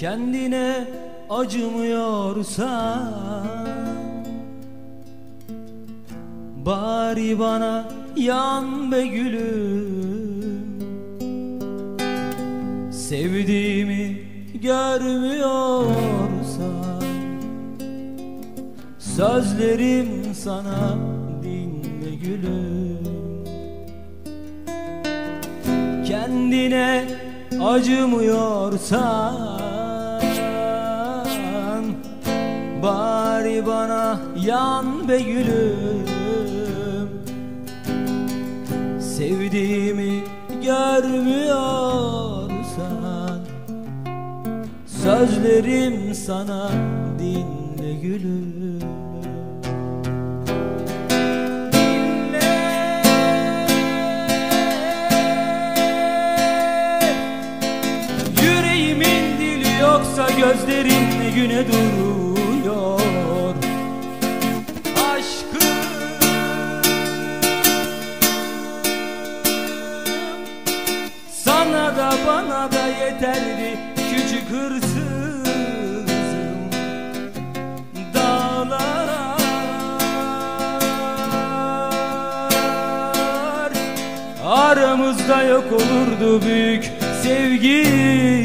Kendine acımıyorsan Bari bana yan be gülüm. Sevdiğimi görmüyorsan Sözlerim sana dinle gülüm. Kendine acımıyorsan Bari bana yan be gülüm. Sevdiğimi görmüyorsan Sözlerim sana dinle gülüm dili yoksa gözlerin güne duruyor? Aşkım. Sana da bana da yeterdi küçük hırsızım. Dağlar Aramızda yok olurdu büyük sevgimden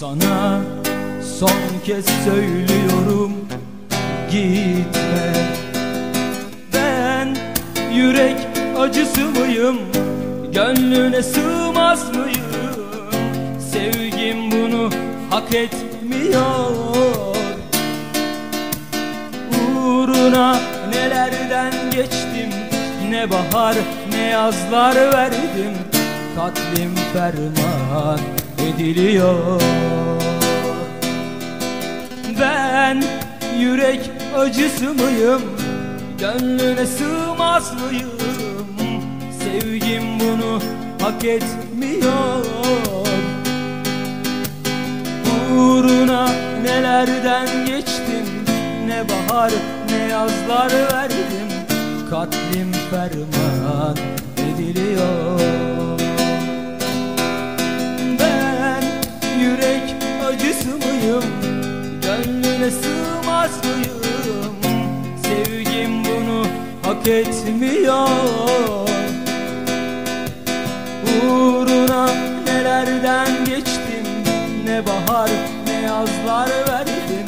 Sana. Son kez söylüyorum gitme. Ben yürek acısı mıyım Gönlüne sığmaz mıyım? Sevgim bunu hak etmiyor. Uğruna nelerden geçtim Ne bahar ne yazlar verdim. Katlim ferman ediliyor. Ben yürek acısı mıyım? Gönlüne sığmaz mıyım Sevgim bunu hak etmiyor. Uğruna nelerden geçtim? Ne bahar ne yazlar verdim. Katlim ferman ediliyor mıyım Sevgim bunu hak etmiyor. Uğruna nelerden geçtim? Ne bahar ne yazlar verdim.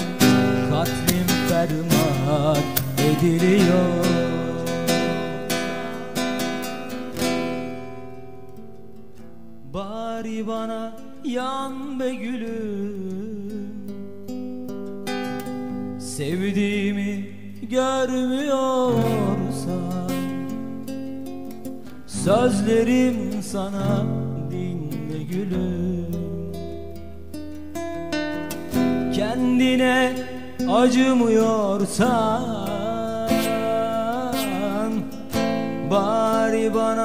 Katlim ferman ediliyor. Bari bana yan be gülüm Sevdiğimi görmüyorsan Sözlerim sana dinle gülüm. Kendine acımıyorsan Bari bana